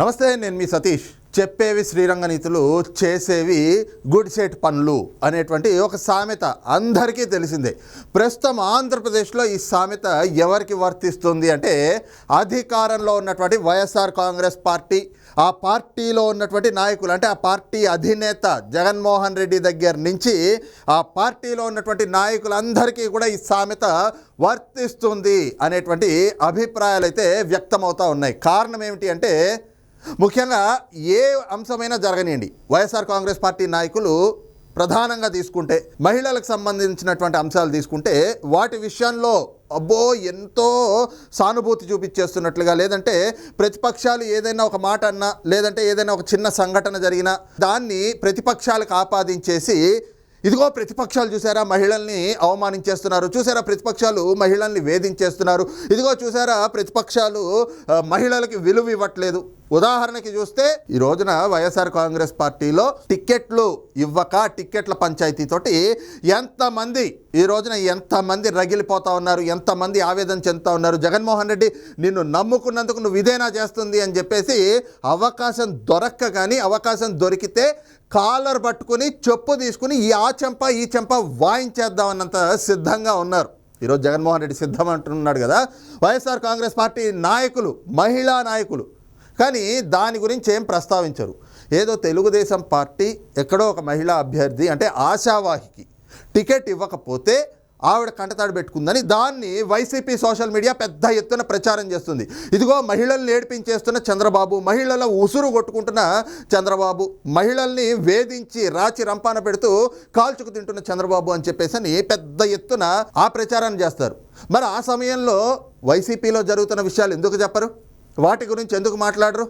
నమస్తే నేను మీ సతీష్. చెప్పేవి శ్రీరంగనీతులు చేసేవి గుడిసేట్ పనులు అనేటువంటి ఒక సామెత అందరికీ తెలిసిందే. ప్రస్తుతం ఆంధ్రప్రదేశ్లో ఈ సామెత ఎవరికి వర్తిస్తుంది అంటే అధికారంలో ఉన్నటువంటి వైఎస్ఆర్ కాంగ్రెస్ పార్టీ ఆ పార్టీలో ఉన్నటువంటి నాయకులు అంటే ఆ పార్టీ అధినేత జగన్మోహన్ రెడ్డి దగ్గర నుంచి ఆ పార్టీలో ఉన్నటువంటి నాయకులందరికీ కూడా ఈ సామెత వర్తిస్తుంది అనేటువంటి అభిప్రాయాలు అయితే వ్యక్తమవుతూ ఉన్నాయి. కారణం ఏమిటి అంటే ముఖ్యంగా ఏ అంశమైనా జరగనియండి. వైఎస్ఆర్ కాంగ్రెస్ పార్టీ నాయకులు ప్రధానంగా తీసుకుంటే మహిళలకు సంబంధించినటువంటి అంశాలు తీసుకుంటే వాటి విషయంలో అబ్బో ఎంతో సానుభూతి చూపించేస్తున్నట్లుగా లేదంటే ప్రతిపక్షాలు ఏదైనా ఒక మాట అన్నా లేదంటే ఏదైనా ఒక చిన్న సంఘటన జరిగినా దాన్ని ప్రతిపక్షాలకు ఆపాదించేసి ఇదిగో ప్రతిపక్షాలు చూసారా మహిళల్ని అవమానించేస్తున్నారు. చూసారా ప్రతిపక్షాలు మహిళల్ని వేధించేస్తున్నారు. ఇదిగో చూసారా ప్రతిపక్షాలు మహిళలకి విలువ ఇవ్వట్లేదు. ఉదాహరణకి చూస్తే ఈ రోజున వైఎస్ఆర్ కాంగ్రెస్ పార్టీలో టిక్కెట్లు ఇవ్వక టిక్కెట్ల పంచాయతీతోటి ఎంతమంది ఈ రోజున ఎంతమంది రగిలిపోతా ఉన్నారు ఎంతమంది ఆవేదన చెందుతా ఉన్నారు? జగన్మోహన్ రెడ్డి నిన్ను నమ్ముకున్నందుకు నువ్వు ఇదేనా చేస్తుంది అని చెప్పేసి అవకాశం దొరక్క కానీ అవకాశం దొరికితే కాలర్ పట్టుకుని చెప్పు తీసుకుని ఈ ఆ చెంప ఈ చెంప వాయించేద్దామన్నంత సిద్ధంగా ఉన్నారు. ఈరోజు జగన్మోహన్ రెడ్డి సిద్ధం అంటున్నాడు కదా. వైఎస్ఆర్ కాంగ్రెస్ పార్టీ నాయకులు మహిళా నాయకులు కానీ దాని గురించి ఏం ప్రస్తావించరు. ఏదో తెలుగుదేశం పార్టీ ఎక్కడో ఒక మహిళా అభ్యర్థి అంటే ఆశావాహికి టికెట్ ఇవ్వకపోతే ఆవిడ కంటతాడు పెట్టుకుందని దాన్ని వైసీపీ సోషల్ మీడియా పెద్ద ఎత్తున ప్రచారం చేస్తుంది. ఇదిగో మహిళల్ని ఏడిపించేస్తున్న చంద్రబాబు మహిళల ఉసురు కొట్టుకుంటున్న చంద్రబాబు మహిళల్ని వేధించి రాచి రంపాన పెడుతూ కాల్చుకు తింటున్న చంద్రబాబు అని చెప్పేసి అని పెద్ద ఎత్తున ఆ ప్రచారాన్ని చేస్తారు. మరి ఆ సమయంలో వైసీపీలో జరుగుతున్న విషయాలు ఎందుకు చెప్పరు? వాటి గురించి ఎందుకు మాట్లాడరు?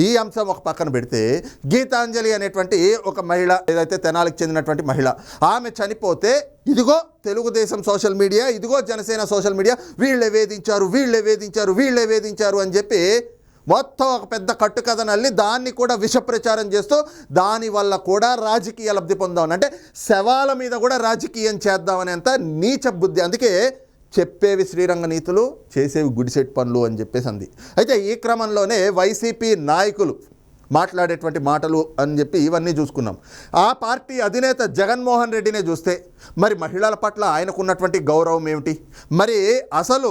ఈ అంశం ఒక పక్కన పెడితే గీతాంజలి అనేటువంటి ఒక మహిళ ఏదైతే తెనాలికి చెందినటువంటి మహిళ ఆమె చనిపోతే ఇదిగో తెలుగుదేశం సోషల్ మీడియా ఇదిగో జనసేన సోషల్ మీడియా వీళ్ళే వేధించారు వీళ్ళే వేధించారు వీళ్ళే వేధించారు అని చెప్పి మొత్తం ఒక పెద్ద కట్టుకథను దాన్ని కూడా విష ప్రచారం చేస్తూ దాని వల్ల కూడా రాజకీయ లబ్ధి పొందామని అంటే శవాల మీద కూడా రాజకీయం చేద్దామనేంత నీచ బుద్ధి. అందుకే చెప్పేవి శ్రీరంగ నీతులు చేసేవి గుడిసెట్ పనులు అని చెప్పేసి అంది. అయితే ఈ క్రమంలోనే వైసీపీ నాయకులు మాట్లాడేటువంటి మాటలు అని చెప్పి ఇవన్నీ చూసుకున్నాం. ఆ పార్టీ అధినేత జగన్మోహన్ రెడ్డినే చూస్తే మరి మహిళల పట్ల ఆయనకున్నటువంటి గౌరవం ఏమిటి? మరి అసలు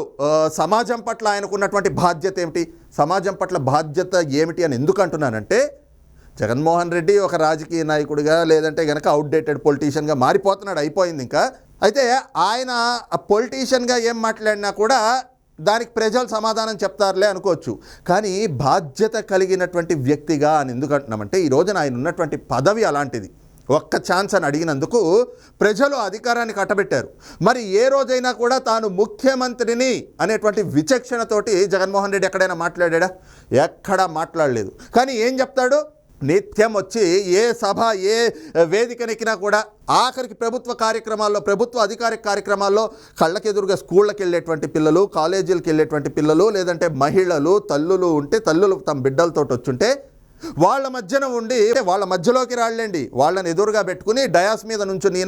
సమాజం పట్ల ఆయనకున్నటువంటి బాధ్యత ఏమిటి? సమాజం పట్ల బాధ్యత ఏమిటి అని ఎందుకు అంటున్నానంటే జగన్మోహన్ రెడ్డి ఒక రాజకీయ నాయకుడిగా లేదంటే కనుక అవుట్డేటెడ్ పొలిటీషియన్గా మారిపోతున్నాడు అయిపోయింది ఇంకా. అయితే ఆయన పొలిటీషియన్గా ఏం మాట్లాడినా కూడా దానికి ప్రజలు సమాధానం చెప్తారులే అనుకోవచ్చు. కానీ బాధ్యత కలిగినటువంటి వ్యక్తిగా అని ఎందుకు అంటున్నామంటే ఈ రోజున ఆయన ఉన్నటువంటి పదవి అలాంటిది. ఒక్క ఛాన్స్ అని అడిగినందుకు ప్రజలు అధికారాన్ని కట్టబెట్టారు. మరి ఏ రోజైనా కూడా తాను ముఖ్యమంత్రిని అనేటువంటి విచక్షణతోటి జగన్మోహన్ రెడ్డి ఎక్కడైనా మాట్లాడా ఎక్కడా మాట్లాడలేదు. కానీ ఏం చెప్తాడు? నిత్యం వచ్చి ఏ సభ ఏ వేదికనెక్కినా కూడా ఆఖరికి ప్రభుత్వ కార్యక్రమాల్లో ప్రభుత్వ అధికారిక కార్యక్రమాల్లో కళ్ళకెదురుగా స్కూళ్ళకి వెళ్ళేటువంటి పిల్లలు కాలేజీలకు వెళ్ళేటువంటి పిల్లలు లేదంటే మహిళలు తల్లులు ఉంటే తల్లులు తమ బిడ్డలతోటి వచ్చుంటే వాళ్ళ మధ్యన ఉండి వాళ్ళ మధ్యలోకి రాళ్ళండి. వాళ్ళని ఎదురుగా పెట్టుకుని డయాస్ మీద నుంచి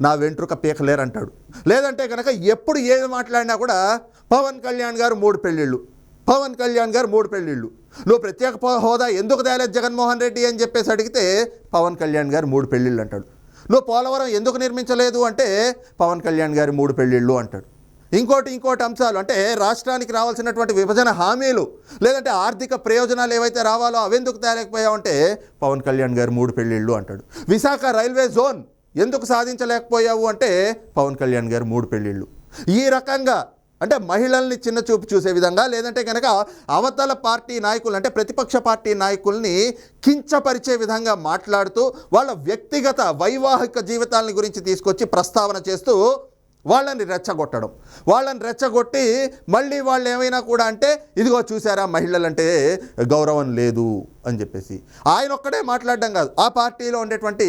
నా వెంట్రుక పీకలేరంటాడు. లేదంటే కనుక ఎప్పుడు ఏది మాట్లాడినా కూడా పవన్ కళ్యాణ్ గారు మూడు పెళ్ళిళ్ళు. పవన్ కళ్యాణ్ గారు మూడు పెళ్ళిళ్ళు. నువ్వు ప్రత్యేక పో- హోదా ఎందుకు తేలేదు జగన్మోహన్ రెడ్డి అని చెప్పేసి అడిగితే పవన్ కళ్యాణ్ గారు మూడు పెళ్ళిళ్ళు అంటాడు. నువ్వు పోలవరం ఎందుకు నిర్మించలేదు అంటే పవన్ కళ్యాణ్ గారి మూడు పెళ్ళిళ్ళు అంటాడు. ఇంకోటి ఇంకోటి అంశాలు అంటే రాష్ట్రానికి రావాల్సినటువంటి విభజన హామీలు లేదంటే ఆర్థిక ప్రయోజనాలు ఏవైతే రావాలో అవెందుకు తేలేకపోయావంటే పవన్ కళ్యాణ్ గారు మూడు పెళ్ళిళ్ళు అంటాడు. విశాఖ రైల్వే జోన్ ఎందుకు సాధించలేకపోయావు అంటే పవన్ కళ్యాణ్ గారు మూడు పెళ్ళిళ్ళు. ఈ రకంగా అంటే మహిళల్ని చిన్న చూపు చూసే విధంగా లేదంటే కనుక అవతల పార్టీ నాయకులు అంటే ప్రతిపక్ష పార్టీ నాయకుల్ని కించపరిచే విధంగా మాట్లాడుతూ వాళ్ళ వ్యక్తిగత వైవాహిక జీవితాలని గురించి తీసుకొచ్చి ప్రస్తావన చేస్తూ వాళ్ళని రెచ్చగొట్టడం. వాళ్ళని రెచ్చగొట్టి మళ్ళీ వాళ్ళు ఏమైనా కూడా అంటే ఇదిగో చూసారా మహిళలంటే గౌరవం లేదు అని చెప్పేసి. ఆయన ఒక్కడే మాట్లాడడం కాదు. ఆ పార్టీలో ఉండేటువంటి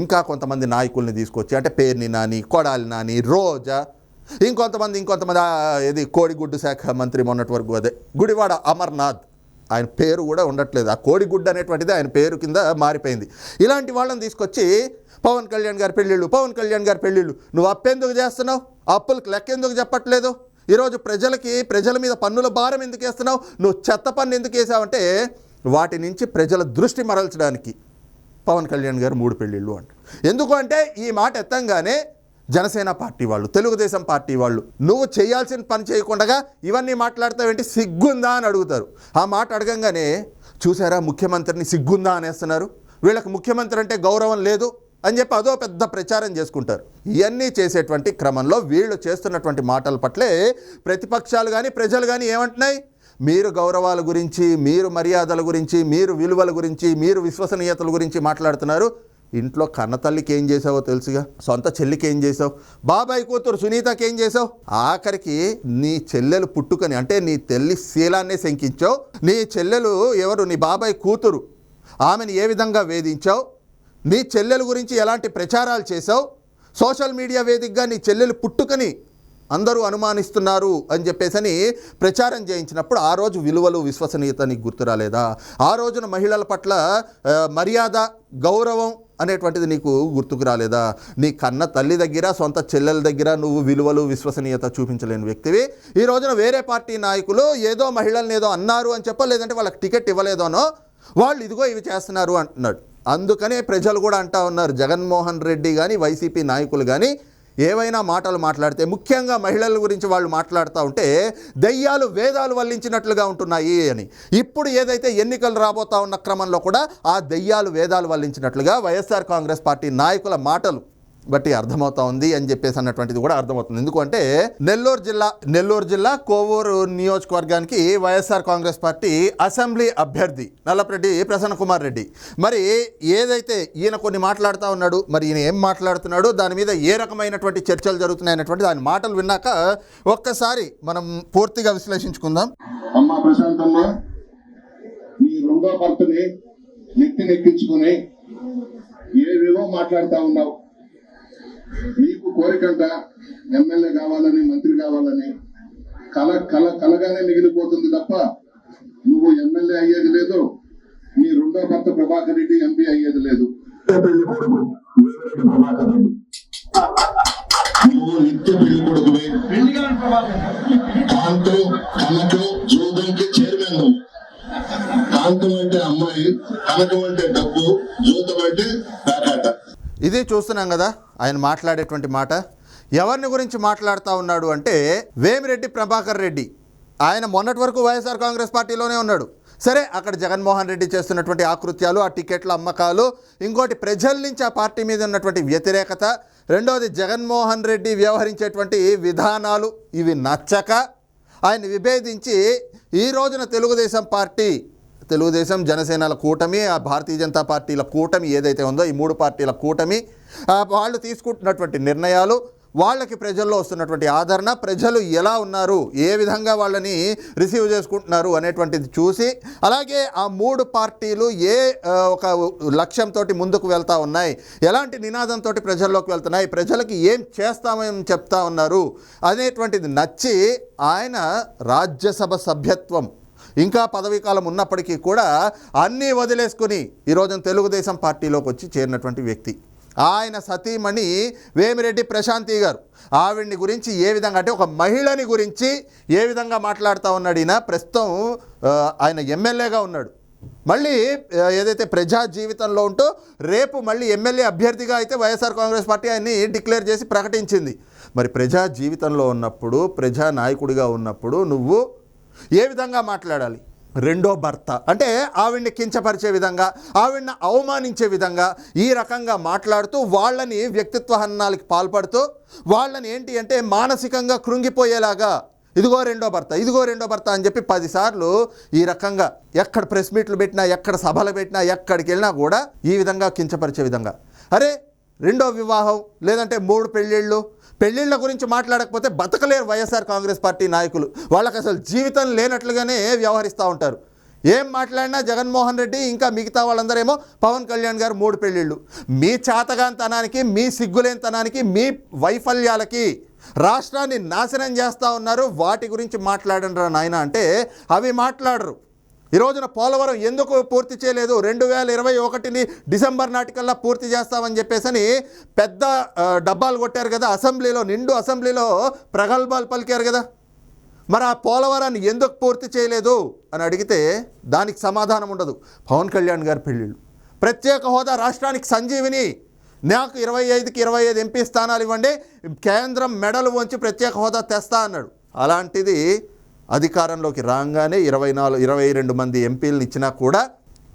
ఇంకా కొంతమంది నాయకుల్ని తీసుకొచ్చి అంటే పేర్ని నాని కొడాలి నాని రోజా ఇంకొంతమంది ఇంకొంతమంది ఇది కోడిగుడ్డు శాఖ మంత్రి మొన్నటి వరకు అదే. గుడివాడ అమర్నాథ్ ఆయన పేరు కూడా ఉండట్లేదు. ఆ కోడిగుడ్డు అనేటువంటిది ఆయన పేరు కింద మారిపోయింది. ఇలాంటి వాళ్ళని తీసుకొచ్చి పవన్ కళ్యాణ్ గారి పెళ్ళిళ్ళు పవన్ కళ్యాణ్ గారి పెళ్ళిళ్ళు నువ్వు అప్పెందుకు చేస్తున్నావు? అప్పులకు లెక్క ఎందుకు చెప్పట్లేదు? ఈరోజు ప్రజలకి ప్రజల మీద పన్నుల భారం ఎందుకు వేస్తున్నావు? నువ్వు చెత్త పన్ను ఎందుకు వేసావంటే వాటి నుంచి ప్రజల దృష్టి మరల్చడానికి పవన్ కళ్యాణ్ గారు మూడు పెళ్ళిళ్ళు అంట ఎందుకు అంటే ఈ మాట ఎత్తంగానే జనసేన పార్టీ వాళ్ళు తెలుగుదేశం పార్టీ వాళ్ళు నువ్వు చేయాల్సిన పని చేయకుండా ఇవన్నీ మాట్లాడతావేంటి? సిగ్గుందా? అని అడుగుతారు. ఆ మాట అడగంగానే చూసారా ముఖ్యమంత్రిని సిగ్గుందా? అనేస్తున్నారు. వీళ్ళకి ముఖ్యమంత్రి అంటే గౌరవం లేదు అని చెప్పి అదో పెద్ద ప్రచారం చేసుకుంటారు. ఇవన్నీ చేసేటువంటి క్రమంలో వీళ్ళు చేస్తున్నటువంటి మాటల పట్లే ప్రతిపక్షాలు కానీ ప్రజలు కానీ ఏమంటున్నాయి? మీరు గౌరవాల గురించి మీరు మర్యాదల గురించి మీరు విలువల గురించి మీరు విశ్వసనీయతల గురించి మాట్లాడుతున్నారు. ఇంట్లో కన్నతల్లికి ఏం చేసావో తెలుసుగా? సొంత చెల్లికి ఏం చేసావు? బాబాయ్ కూతురు సునీతకి ఏం చేసావు? ఆఖరికి నీ చెల్లెలు పుట్టుకని అంటే నీ తెల్లి శీలాన్నే శంకించావు. నీ చెల్లెలు ఎవరు? నీ బాబాయ్ కూతురు. ఆమెను ఏ విధంగా వేధించావు? నీ చెల్లెల గురించి ఎలాంటి ప్రచారాలు చేసావు? సోషల్ మీడియా వేదికగా నీ చెల్లెలు పుట్టుకని అందరూ అనుమానిస్తున్నారు అని చెప్పేసని ప్రచారం చేయించినప్పుడు ఆ రోజు విలువలు విశ్వసనీయత నీకు గుర్తు రాలేదా? ఆ రోజున మహిళల పట్ల మర్యాద గౌరవం అనేటువంటిది నీకు గుర్తుకు రాలేదా? నీ కన్న తల్లి దగ్గర సొంత చెల్లెల దగ్గర నువ్వు విలువలు విశ్వసనీయత చూపించలేని వ్యక్తివి. ఈ రోజున వేరే పార్టీ నాయకులు ఏదో మహిళల్ని ఏదో అన్నారు అని చెప్పో లేదంటే వాళ్ళకి టికెట్ ఇవ్వలేదోనో వాళ్ళు ఇదిగో ఇవి చేస్తున్నారు అంటున్నాడు. అందుకనే ప్రజలు కూడా అంటా ఉన్నారు జగన్మోహన్ రెడ్డి కానీ వైసీపీ నాయకులు కానీ ఏవైనా మాటలు మాట్లాడితే ముఖ్యంగా మహిళల గురించి వాళ్ళు మాట్లాడుతూ ఉంటే దెయ్యాలు వేదాలు వల్లించినట్లుగా ఉంటున్నాయి అని. ఇప్పుడు ఏదైతే ఎన్నికలు రాబోతా ఉన్న క్రమంలో కూడా ఆ దయ్యాలు వేదాలు వల్లించినట్లుగా వైఎస్ఆర్ కాంగ్రెస్ పార్టీ నాయకుల మాటలు బట్టి అర్థమవుతా ఉంది అని చెప్పేసి అన్నటువంటిది కూడా అర్థమవుతుంది. ఎందుకంటే నెల్లూరు జిల్లా నెల్లూరు జిల్లా కోవూరు నియోజకవర్గానికి వైఎస్ఆర్ కాంగ్రెస్ పార్టీ అసెంబ్లీ అభ్యర్థి నల్లపరెడ్డి ప్రసన్న కుమార్ రెడ్డి. మరి ఏదైతే ఈయన కొన్ని మాట్లాడుతూ ఉన్నాడు మరి ఈయన ఏం మాట్లాడుతున్నాడు దాని మీద ఏ రకమైనటువంటి చర్చలు జరుగుతున్నాయి అనేటువంటి దాని మాటలు విన్నాక ఒక్కసారి మనం పూర్తిగా విశ్లేషించుకుందాం. అమ్మ ప్రశాంతమ్మ నీ రెండో భర్తని నెత్తి నెక్కించుకుని ఏవేవో ఉన్నావు? మీకు కోరికంట ఎమ్మెల్యే కావాలని మంత్రి కావాలని కల కల కలగానే మిగిలిపోతుంది తప్ప నువ్వు ఎమ్మెల్యే అయ్యేది లేదు నీ రెండో భర్త ప్రభాకర్ రెడ్డి ఎంపీ అయ్యేది లేదు. పెళ్ళి కొడుకు ప్రభాకర్ రెడ్డి నువ్వు నిత్య పెళ్ళి కొడుకువే. కాంతం కనకం చైర్మన్. నువ్వు కాంతం అంటే అమ్మాయి కనకం అంటే డబ్బు జూతం అంటే ఇది చూస్తున్నాం కదా ఆయన మాట్లాడేటువంటి మాట. ఎవరిని గురించి మాట్లాడుతూ ఉన్నాడు అంటే వేమిరెడ్డి ప్రభాకర్ రెడ్డి. ఆయన మొన్నటి వరకు వైఎస్ఆర్ కాంగ్రెస్ పార్టీలోనే ఉన్నాడు. సరే అక్కడ జగన్మోహన్ రెడ్డి చేస్తున్నటువంటి ఆకృత్యాలు ఆ టికెట్ల అమ్మకాలు ఇంకోటి ప్రజల నుంచి ఆ పార్టీ మీద ఉన్నటువంటి వ్యతిరేకత రెండవది జగన్మోహన్ రెడ్డి వ్యవహరించేటువంటి విధానాలు ఇవి నచ్చక ఆయన విభేదించి ఈ రోజున తెలుగుదేశం పార్టీ తెలుగుదేశం జనసేనల కూటమి ఆ భారతీయ జనతా పార్టీల కూటమి ఏదైతే ఉందో ఈ మూడు పార్టీల కూటమి వాళ్ళు తీసుకుంటున్నటువంటి నిర్ణయాలు వాళ్ళకి ప్రజల్లో వస్తున్నటువంటి ఆదరణ ప్రజలు ఎలా ఉన్నారు ఏ విధంగా వాళ్ళని రిసీవ్ చేసుకుంటున్నారు అనేటువంటిది చూసి అలాగే ఆ మూడు పార్టీలు ఏ ఒక లక్ష్యంతో ముందుకు వెళ్తూ ఉన్నాయి ఎలాంటి నినాదంతో ప్రజల్లోకి వెళ్తున్నాయి ప్రజలకి ఏం చేస్తామని చెప్తా ఉన్నారు అనేటువంటిది నచ్చి ఆయన రాజ్యసభ సభ్యత్వం ఇంకా పదవీ కాలం ఉన్నప్పటికీ కూడా అన్నీ వదిలేసుకుని ఈరోజు తెలుగుదేశం పార్టీలోకి వచ్చి చేరినటువంటి వ్యక్తి. ఆయన సతీమణి వేమిరెడ్డి ప్రశాంతి గారు. ఆవిడ్ని గురించి ఏ విధంగా అంటే ఒక మహిళని గురించి ఏ విధంగా మాట్లాడుతూ ఉన్నాడు ఈయన? ప్రస్తుతం ఆయన ఎమ్మెల్యేగా ఉన్నాడు. మళ్ళీ ఏదైతే ప్రజా జీవితంలో ఉంటో రేపు మళ్ళీ ఎమ్మెల్యే అభ్యర్థిగా అయితే వైఎస్ఆర్ కాంగ్రెస్ పార్టీ ఆయన్ని డిక్లేర్ చేసి ప్రకటించింది. మరి ప్రజా జీవితంలో ఉన్నప్పుడు ప్రజా నాయకుడిగా ఉన్నప్పుడు నువ్వు ఏ విధంగా మాట్లాడాలి? రెండో భర్త. అంటే ఆవిడ్ని కించపరిచే విధంగా ఆవిడ్ని అవమానించే విధంగా ఈ రకంగా మాట్లాడుతూ వాళ్ళని వ్యక్తిత్వ హన్నాలకి పాల్పడుతూ వాళ్ళని ఏంటి అంటే మానసికంగా కృంగిపోయేలాగా ఇదిగో రెండో భర్త ఇదిగో రెండో భర్త అని చెప్పి పదిసార్లు ఈ రకంగా ఎక్కడ ప్రెస్ మీట్లు పెట్టినా ఎక్కడ సభలు పెట్టినా ఎక్కడికి వెళ్ళినా కూడా ఈ విధంగా కించపరిచే విధంగా. అరే రెండో వివాహం లేదంటే మూడు పెళ్ళిళ్ళు పెళ్ళిళ్ళ గురించి మాట్లాడకపోతే బతకలేరు వైఎస్ఆర్ కాంగ్రెస్ పార్టీ నాయకులు. వాళ్ళకి అసలు జీవితం లేనట్లుగానే వ్యవహరిస్తూ ఉంటారు. ఏం మాట్లాడినా జగన్మోహన్ రెడ్డి ఇంకా మిగతా వాళ్ళందరేమో పవన్ కళ్యాణ్ గారు మూడు పెళ్ళిళ్ళు. మీ చాతగాంతనానికి మీ సిగ్గులేనితనానికి మీ వైఫల్యాలకి రాష్ట్రాన్ని నాశనం చేస్తూ ఉన్నారు. వాటి గురించి మాట్లాడండి నాయన. అంటే అవి మాట్లాడరు. ఈ రోజున పోలవరం ఎందుకు పూర్తి చేయలేదు? రెండు వేల ఇరవై ఒకటిని డిసెంబర్ నాటికల్లా పూర్తి చేస్తామని చెప్పేసని పెద్ద డబ్బాలు కొట్టారు కదా అసెంబ్లీలో నిండు అసెంబ్లీలో ప్రగల్భాలు పలికారు కదా. మరి ఆ పోలవరాన్ని ఎందుకు పూర్తి చేయలేదు? అని అడిగితే దానికి సమాధానం ఉండదు. పవన్ కళ్యాణ్ గారి పెళ్ళిళ్ళు. ప్రత్యేక హోదా రాష్ట్రానికి సంజీవిని. నాకు ఇరవై ఐదుకి ఇరవై ఐదు ఎంపీ స్థానాలు ఇవ్వండి కేంద్రం మెడలు వంచి ప్రత్యేక హోదా తెస్తా అన్నాడు. అలాంటిది అధికారంలోకి రాగానే ఇరవై నాలుగు ఇరవై రెండు మంది ఎంపీలను ఇచ్చినా కూడా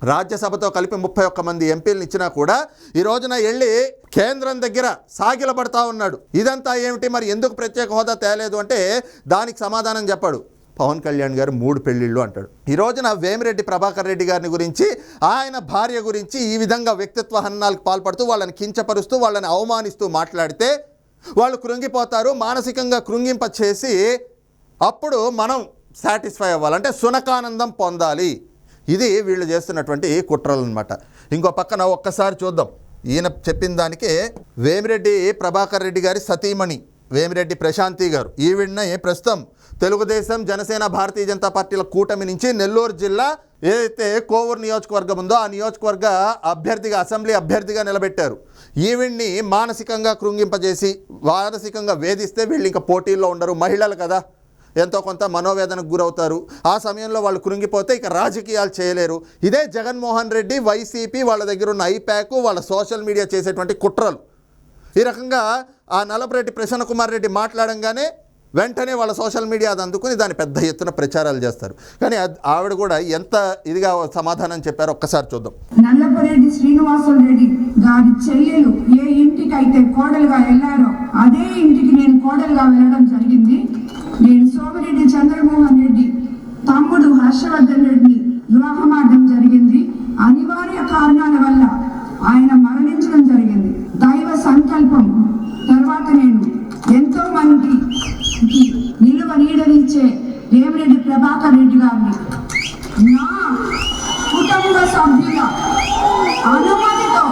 రాజ్యసభతో కలిపి ముప్పై ఒక్క మంది ఎంపీలను ఇచ్చినా కూడా ఈ రోజున వెళ్ళి కేంద్రం దగ్గర సాగిలపడతా ఉన్నాడు. ఇదంతా ఏమిటి? మరి ఎందుకు ప్రత్యేక హోదా తేలేదు అంటే దానికి సమాధానం చెప్పాడు. పవన్ కళ్యాణ్ గారు మూడు పెళ్ళిళ్ళు అంటాడు. ఈ రోజున వేమిరెడ్డి ప్రభాకర్ రెడ్డి గారిని గురించి ఆయన భార్య గురించి ఈ విధంగా వ్యక్తిత్వ హననాలకు పాల్పడుతూ వాళ్ళని కించపరుస్తూ వాళ్ళని అవమానిస్తూ మాట్లాడితే వాళ్ళు కృంగిపోతారు మానసికంగా కృంగింప చేసి అప్పుడు మనం సాటిస్ఫై అవ్వాలంటే సునకానందం పొందాలి. ఇది వీళ్ళు చేస్తున్నటువంటి కుట్రలు అనమాట ఇంకో పక్కన ఒక్కసారి చూద్దాం. ఈయన చెప్పిన దానికే వేమిరెడ్డి ప్రభాకర్ రెడ్డి గారి సతీమణి వేమిరెడ్డి ప్రశాంతి గారు. ఈవిడనే ప్రస్తుతం తెలుగుదేశం జనసేన భారతీయ జనతా పార్టీల కూటమి నుంచి నెల్లూరు జిల్లా ఏదైతే కోవూరు నియోజకవర్గం ఉందో ఆ నియోజకవర్గ అభ్యర్థిగా అసెంబ్లీ అభ్యర్థిగా నిలబెట్టారు. ఈవిడ్ని మానసికంగా కృంగింపజేసి మానసికంగా వేధిస్తే వీళ్ళు ఇంకా పోటీల్లో ఉండరు. మహిళలు కదా. ఎంతో కొంత మనోవేదనకు గురవుతారు. ఆ సమయంలో వాళ్ళు కృంగిపోతే ఇక రాజకీయాలు చేయలేరు. ఇదే జగన్మోహన్ రెడ్డి వైసీపీ వాళ్ళ దగ్గర ఉన్న ఐప్యాక్ వాళ్ళ సోషల్ మీడియా చేసేటువంటి కుట్రలు. ఈ రకంగా ఆ నలపరెడ్డి ప్రసన్న కుమార్ రెడ్డి మాట్లాడంగానే వెంటనే వాళ్ళ సోషల్ మీడియా అది అందుకుని దాని పెద్ద ఎత్తున ప్రచారాలు చేస్తారు. కానీ ఆవిడ కూడా ఎంత ఇదిగా సమాధానం చెప్పారో ఒక్కసారి చూద్దాం. నల్లపరెడ్డి శ్రీనివాసులు రెడ్డి గారి చెల్లెలు ఏ ఇంటికి అయితే కోడలుగా వెళ్ళారో అదే ఇంటికి నేను కోడలుగా వెళ్ళడం జరిగింది. రెడ్డి చంద్రమోహన్ రెడ్డి తమ్ముడు హర్షవర్ధన్ రెడ్డి వివాహమాడడం జరిగింది. అనివార్య కారణాల వల్ల ఆయన మరణించడం జరిగింది దైవ సంకల్పం తర్వాత నేను ఎంతో మందికి నిలువ నీడనిచ్చే దేవిరెడ్డి ప్రభాకర్ రెడ్డి గారిని నా కుటుంబ సభ్యుల అనుమతితో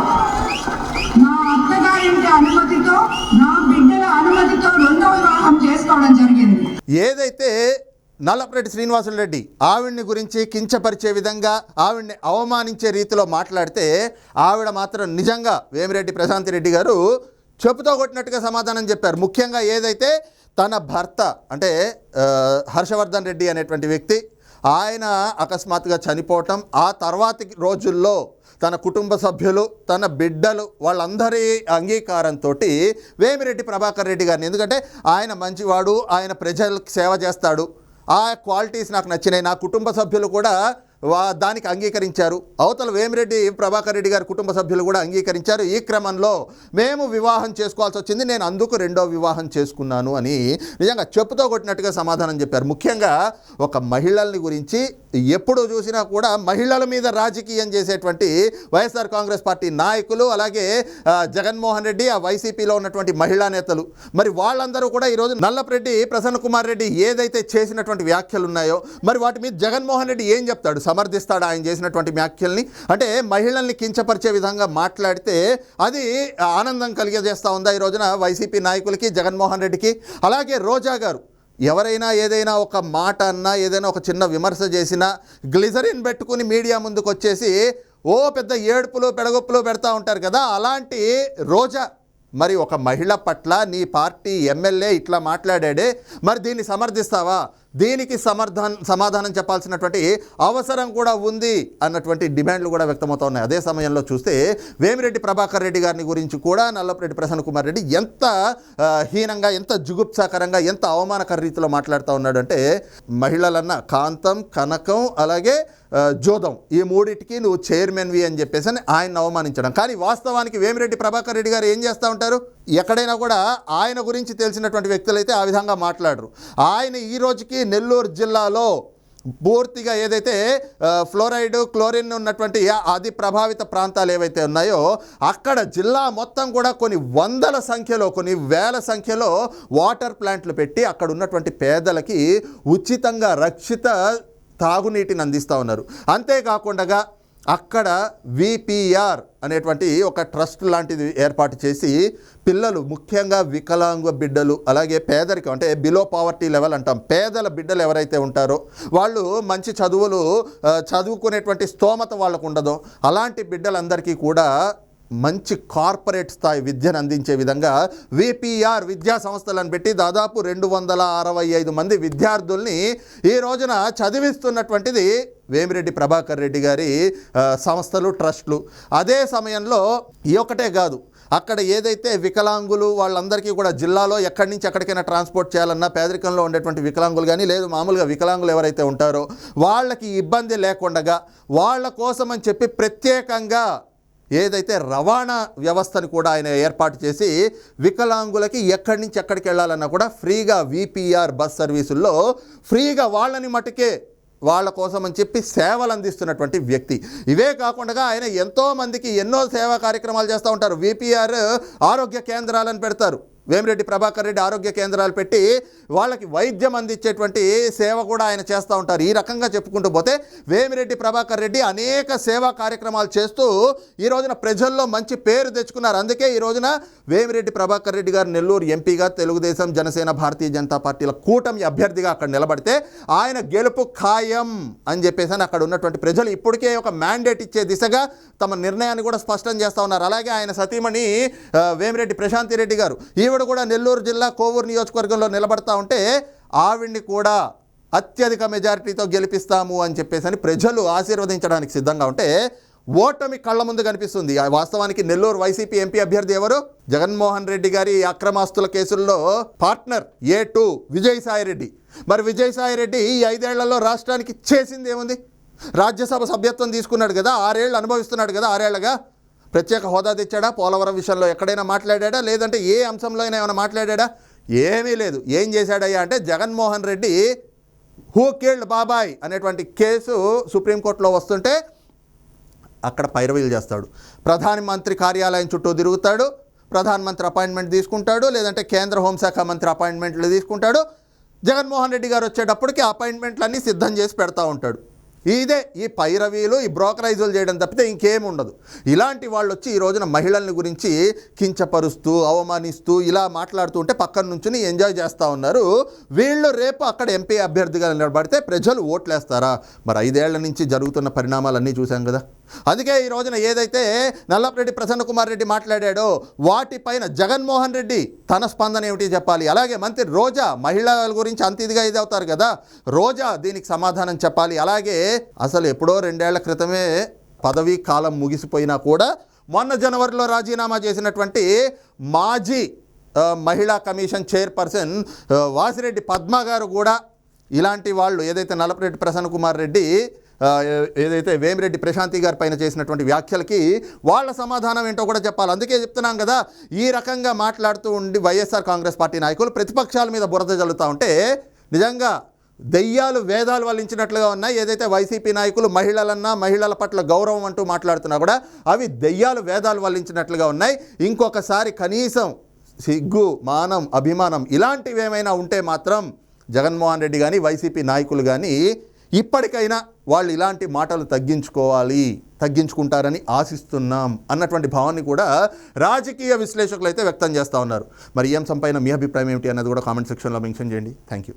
నా అత్తగారింటి అనుమతితో నా బిడ్డల అనుమతితో రెండో వివాహం చేసుకోవడం జరిగింది ఏదైతే నల్లపరెడ్డి శ్రీనివాసులు రెడ్డి ఆవిడ్ని గురించి కించపరిచే విధంగా ఆవిడ్ని అవమానించే రీతిలో మాట్లాడితే ఆవిడ మాత్రం నిజంగా వేమిరెడ్డి ప్రశాంత్ రెడ్డి గారు చెప్పుతో కొట్టినట్టుగా సమాధానం చెప్పారు. ముఖ్యంగా ఏదైతే తన భర్త అంటే హర్షవర్ధన్ రెడ్డి అనేటువంటి వ్యక్తి ఆయన అకస్మాత్తుగా చనిపోవటం ఆ తర్వాతి రోజుల్లో తన కుటుంబ సభ్యులు తన బిడ్డలు వాళ్ళందరి అంగీకారంతో వేమిరెడ్డి ప్రభాకర్ రెడ్డి గారిని. ఎందుకంటే ఆయన మంచివాడు ఆయన ప్రజలకు సేవ చేస్తాడు. ఆ క్వాలిటీస్ నాకు నచ్చినాయి. నా కుటుంబ సభ్యులు కూడా దానికి అంగీకరించారు. అవతల వేమిరెడ్డి ప్రభాకర్ రెడ్డి గారి కుటుంబ సభ్యులు కూడా అంగీకరించారు. ఈ క్రమంలో మేము వివాహం చేసుకోవాల్సి వచ్చింది. నేను అందుకు రెండో వివాహం చేసుకున్నాను అని నిజంగా చెప్పుతో కొట్టినట్టుగా సమాధానం చెప్పారు. ముఖ్యంగా ఒక మహిళల్ని గురించి ఎప్పుడు చూసినా కూడా మహిళల మీద రాజకీయం చేసేటువంటి వైఎస్ఆర్ కాంగ్రెస్ పార్టీ నాయకులు అలాగే జగన్మోహన్ రెడ్డి ఆ వైసీపీలో ఉన్నటువంటి మహిళా నేతలు. మరి వాళ్ళందరూ కూడా ఈరోజు నల్లపరెడ్డి ప్రసన్న కుమార్ రెడ్డి ఏదైతే చేసినటువంటి వ్యాఖ్యలు ఉన్నాయో మరి వాటి మీద జగన్మోహన్ రెడ్డి ఏం చెప్తాడు? సమర్థిస్తాడు ఆయన చేసినటువంటి వ్యాఖ్యల్ని. అంటే మహిళల్ని కించపరిచే విధంగా మాట్లాడితే అది ఆనందం కలిగజేస్తూ ఉందా ఈ రోజున వైసీపీ నాయకులకి జగన్మోహన్ రెడ్డికి? అలాగే రోజా గారు ఎవరైనా ఏదైనా ఒక మాట అన్నా ఏదైనా ఒక చిన్న విమర్శ చేసినా గ్లిజరిన్ పెట్టుకుని మీడియా ముందుకు వచ్చేసి ఓ పెద్ద ఏడుపులు పెడగొప్పులు పెడతా ఉంటారు కదా? అలాంటి రోజా మరి ఒక మహిళ పట్ల నీ పార్టీ ఎమ్మెల్యే ఇట్లా మాట్లాడాడే మరి దీన్ని సమర్థిస్తావా? దీనికి సమర్థాన్ సమాధానం చెప్పాల్సినటువంటి అవసరం కూడా ఉంది అన్నటువంటి డిమాండ్లు కూడా వ్యక్తమవుతా ఉన్నాయి. అదే సమయంలో చూస్తే వేమిరెడ్డి ప్రభాకర్ రెడ్డి గారిని గురించి కూడా నల్లపరెడ్డి ప్రసన్న కుమార్ రెడ్డి ఎంత హీనంగా ఎంత జుగుప్సాకరంగా ఎంత అవమానకర రీతిలో మాట్లాడుతూ ఉన్నాడంటే మహిళలన్న కాంతం కనకం అలాగే జోదం ఈ మూడిటికి నువ్వు చైర్మన్వి అని చెప్పేసి అని ఆయన అవమానించడం. కానీ వాస్తవానికి వేమిరెడ్డి ప్రభాకర్ రెడ్డి గారు ఏం చేస్తూ ఉంటారు? ఎక్కడైనా కూడా ఆయన గురించి తెలిసినటువంటి వ్యక్తులైతే ఆ విధంగా మాట్లాడరు. ఆయన ఈ రోజుకి నెల్లూరు జిల్లాలో పూర్తిగా ఏదైతే ఫ్లోరైడ్ క్లోరిన్ ఉన్నటువంటి అది ప్రభావిత ప్రాంతాలు ఏవైతే ఉన్నాయో అక్కడ జిల్లా మొత్తం కూడా కొన్ని వందల సంఖ్యలో కొన్ని వేల సంఖ్యలో వాటర్ ప్లాంట్లు పెట్టి అక్కడ ఉన్నటువంటి పేదలకి ఉచితంగా రక్షిత తాగునీటిని అందిస్తూ ఉన్నారు. అంతేకాకుండా అక్కడ విపిఆర్ అనేటువంటి ఒక ట్రస్ట్ లాంటిది ఏర్పాటు చేసి పిల్లలు ముఖ్యంగా వికలాంగ బిడ్డలు అలాగే పేదరికం అంటే బిలో పావర్టీ లెవెల్ అంటాం. పేదల బిడ్డలు ఎవరైతే ఉంటారో వాళ్ళు మంచి చదువులు చదువుకునేటువంటి స్తోమత వాళ్ళకు ఉండదో. అలాంటి బిడ్డలందరికీ కూడా మంచి కార్పొరేట్ స్థాయి విద్యను అందించే విధంగా విపిఆర్ విద్యా సంస్థలను పెట్టి దాదాపు రెండు వందల అరవై ఐదు మంది విద్యార్థుల్ని ఈ రోజున చదివిస్తున్నటువంటిది వేమిరెడ్డి ప్రభాకర్ రెడ్డి గారి సంస్థలు ట్రస్ట్లు. అదే సమయంలో ఈ ఒకటే కాదు అక్కడ ఏదైతే వికలాంగులు వాళ్ళందరికీ కూడా జిల్లాలో ఎక్కడి నుంచి ఎక్కడికైనా ట్రాన్స్పోర్ట్ చేయాలన్నా పేదరికంలో ఉండేటువంటి వికలాంగులు కానీ లేదు మామూలుగా వికలాంగులు ఎవరైతే ఉంటారో వాళ్ళకి ఇబ్బంది లేకుండగా వాళ్ళ కోసం అని చెప్పి ప్రత్యేకంగా ఏదైతే రవాణా వ్యవస్థను కూడా ఆయన ఏర్పాటు చేసి వికలాంగులకి ఎక్కడి నుంచి ఎక్కడికి వెళ్ళాలన్నా కూడా ఫ్రీగా విపిఆర్ బస్ సర్వీసుల్లో ఫ్రీగా వాళ్ళని మటుకే వాళ్ళ కోసం అని చెప్పి సేవలు అందిస్తున్నటువంటి వ్యక్తి. ఇవే కాకుండా ఆయన ఎంతోమందికి ఎన్నో సేవా కార్యక్రమాలు చేస్తూ ఉంటారు. విపిఆర్ ఆరోగ్య కేంద్రాలను పెడతారు. వేమిరెడ్డి ప్రభాకర్ రెడ్డి ఆరోగ్య కేంద్రాలు పెట్టి వాళ్ళకి వైద్యం అందించేటువంటి సేవ కూడా ఆయన చేస్తూ ఉంటారు. ఈ రకంగా చెప్పుకుంటూ పోతే వేమిరెడ్డి ప్రభాకర్ రెడ్డి అనేక సేవా కార్యక్రమాలు చేస్తూ ఈ రోజున ప్రజల్లో మంచి పేరు తెచ్చుకున్నారు. అందుకే ఈ రోజున వేమిరెడ్డి ప్రభాకర్ రెడ్డి గారు నెల్లూరు ఎంపీగా తెలుగుదేశం జనసేన భారతీయ జనతా పార్టీల కూటమి అభ్యర్థిగా అక్కడ నిలబడితే ఆయన గెలుపు ఖాయం అని చెప్పేసి అక్కడ ఉన్నటువంటి ప్రజలు ఇప్పటికే ఒక మ్యాండేట్ ఇచ్చే దిశగా తమ నిర్ణయాన్ని కూడా స్పష్టం చేస్తూ ఉన్నారు. అలాగే ఆయన సతీమణి వేమిరెడ్డి ప్రశాంతి రెడ్డి గారు ఈవిడ కూడా నెల్లూరు జిల్లా కోవూరు నియోజకవర్గంలో నిలబడతా ఉంటే ఆవిడ్ని కూడా అత్యధిక మెజారిటీతో గెలిపిస్తాము అని చెప్పేసి అని ప్రజలు ఆశీర్వదించడానికి సిద్ధంగా ఉంటే ఓటమి కళ్ళ ముందు కనిపిస్తుంది. ఆ వాస్తవానికి నెల్లూరు వైసీపీ ఎంపీ అభ్యర్థి ఎవరు? జగన్మోహన్ రెడ్డి గారి అక్రమాస్తుల కేసుల్లో partner A two Vijayasai Reddy మరి విజయసాయి రెడ్డి ఈ ఐదేళ్ళలో రాష్ట్రానికి చేసింది ఏముంది? రాజ్యసభ సభ్యత్వం తీసుకున్నాడు కదా ఆరేళ్ళు అనుభవిస్తున్నాడు కదా ఆరేళ్ళగా. ప్రత్యేక హోదా తెచ్చాడా? పోలవరం విషయంలో ఎక్కడైనా మాట్లాడాడా? లేదంటే ఏ అంశంలో అయినా ఏమైనా మాట్లాడా ఏమీ లేదు. ఏం చేశాడయ్యా అంటే జగన్మోహన్ రెడ్డి హూ కిల్డ్ బాబాయ్ అనేటువంటి కేసు సుప్రీంకోర్టులో వస్తుంటే అక్కడ పైరవీలు చేస్తాడు. ప్రధానమంత్రి కార్యాలయం చుట్టూ తిరుగుతాడు. ప్రధానమంత్రి అపాయింట్మెంట్ తీసుకుంటాడు. లేదంటే కేంద్ర హోంశాఖ మంత్రి అపాయింట్మెంట్లు తీసుకుంటాడు. జగన్మోహన్ రెడ్డి గారు వచ్చేటప్పటికి అపాయింట్మెంట్లన్నీ సిద్ధం చేసి పెడతా ఉంటాడు. ఇదే ఈ పైరవీలు ఈ బ్రోకరైజులు చేయడం తప్పితే ఇంకేం ఉండదు. ఇలాంటి వాళ్ళు వచ్చి ఈ రోజున మహిళల్ని గురించి కించపరుస్తూ అవమానిస్తూ ఇలా మాట్లాడుతూ ఉంటే పక్కన నుంచి ఎంజాయ్ చేస్తూ ఉన్నారు. వీళ్ళు రేపు అక్కడ ఎంపీ అభ్యర్థిగా నిలబడితే ప్రజలు ఓట్లేస్తారా? మరి ఐదేళ్ళ నుంచి జరుగుతున్న పరిణామాలన్నీ చూసాం కదా. అందుకే ఈ రోజున ఏదైతే నల్లపరెడ్డి ప్రసన్న కుమార్ రెడ్డి మాట్లాడాడో వాటిపైన జగన్మోహన్ రెడ్డి తన స్పందన ఏమిటి చెప్పాలి? అలాగే మంత్రి రోజా మహిళల గురించి అంత ఇదిగా ఇది అవుతారు కదా. రోజా దీనికి సమాధానం చెప్పాలి. అలాగే అసలు ఎప్పుడో రెండేళ్ళ క్రితమే పదవీ కాలం ముగిసిపోయినా కూడా మొన్న జనవరిలో రాజీనామా చేసినటువంటి మాజీ మహిళా కమిషన్ చైర్పర్సన్ వాసిరెడ్డి పద్మ గారు కూడా ఇలాంటి వాళ్ళు ఏదైతే నలపరెడ్డి ప్రసన్న కుమార్ రెడ్డి ఏదైతే వేమిరెడ్డి ప్రశాంతి గారి పైన చేసినటువంటి వ్యాఖ్యలకి వాళ్ళ సమాధానం ఏంటో కూడా చెప్పాలి. అందుకే చెప్తున్నాం కదా ఈ రకంగా మాట్లాడుతూ ఉండి వైఎస్ఆర్ కాంగ్రెస్ పార్టీ నాయకులు ప్రతిపక్షాల మీద బురద జల్లుతూ ఉంటే నిజంగా దెయ్యాలు వేదాలు వల్లించినట్లుగా ఉన్నాయి. ఏదైతే వైసీపీ నాయకులు మహిళలన్నా మహిళల పట్ల గౌరవం అంటూ మాట్లాడుతున్నా కూడా అవి దెయ్యాలు వేదాలు వల్లించినట్లుగా ఉన్నాయి. ఇంకొకసారి కనీసం సిగ్గు మానం అభిమానం ఇలాంటివి ఏమైనా ఉంటే మాత్రం జగన్మోహన్ రెడ్డి కానీ వైసీపీ నాయకులు కానీ ఇప్పటికైనా వాళ్ళు ఇలాంటి మాటలు తగ్గించుకోవాలి తగ్గించుకుంటారని ఆశిస్తున్నాం అన్నటువంటి భావాన్ని కూడా రాజకీయ విశ్లేషకులు అయితే వ్యక్తం చేస్తూ ఉన్నారు. మరి ఈ అంశం పైన మీ అభిప్రాయం ఏమిటి అన్నది కూడా కామెంట్ సెక్షన్లో మెన్షన్ చేయండి. Thank you.